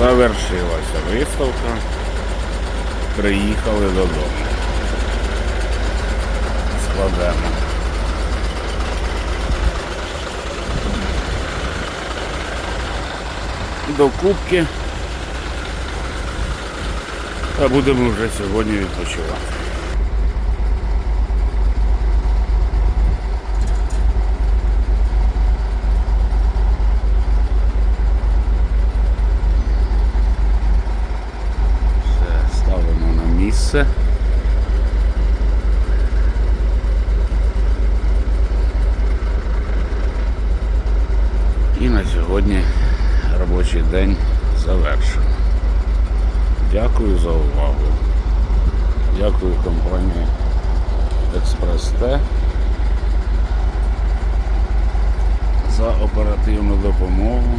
Завершилася виставка. Приїхали додому. Складемо. До кубки. Та будемо вже сьогодні відпочивати. Місце. І на сьогодні робочий день завершено. Дякую за увагу. Дякую компанії Експрес Т за оперативну допомогу,